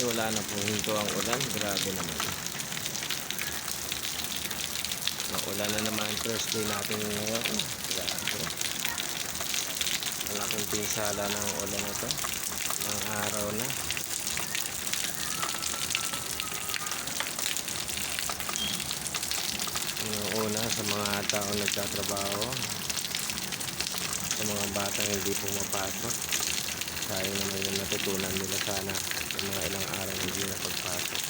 ay wala na po hinto ang ulan. Grabe naman. Naulan na naman Thursday natin ngayon. Grabe. Malaking pinsala ng ulan na to. Ang araw na. Una sa mga tao nagtatrabaho. Sa mga batang hindi pumapasok. Sayang naman yung natutunan nila sana sa mga ilang araw hindi na pagpasok.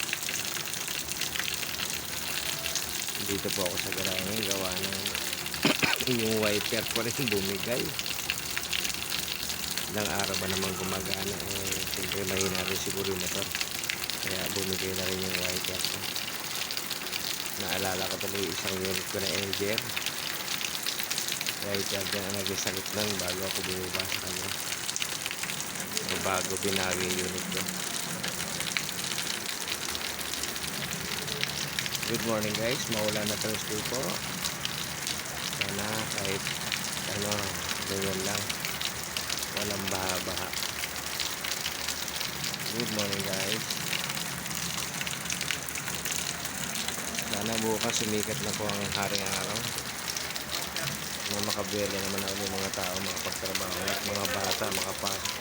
Dito po ako sa garangin gawa ng yung wiper ko rin bumigay. Ilang araw ba naman gumagana eh siyempre mahina rin siguro yung motor. Kaya bumigay na rin yung wiper ko. Naalala ko tuloy isang unit ko na Enger. Wiper din ang naging lang bago ako bumaba sa kanya. O bago binago yung unit ko. Good morning guys, maulan na Thursday po. Sana kahit ano, ganyan lang. Walang baha-baha. Good morning guys. Sana bukas sumikat na po ang haring araw. Na makabiyela naman na ulit mga tao, makapagtrabaho at mga bata makapasok.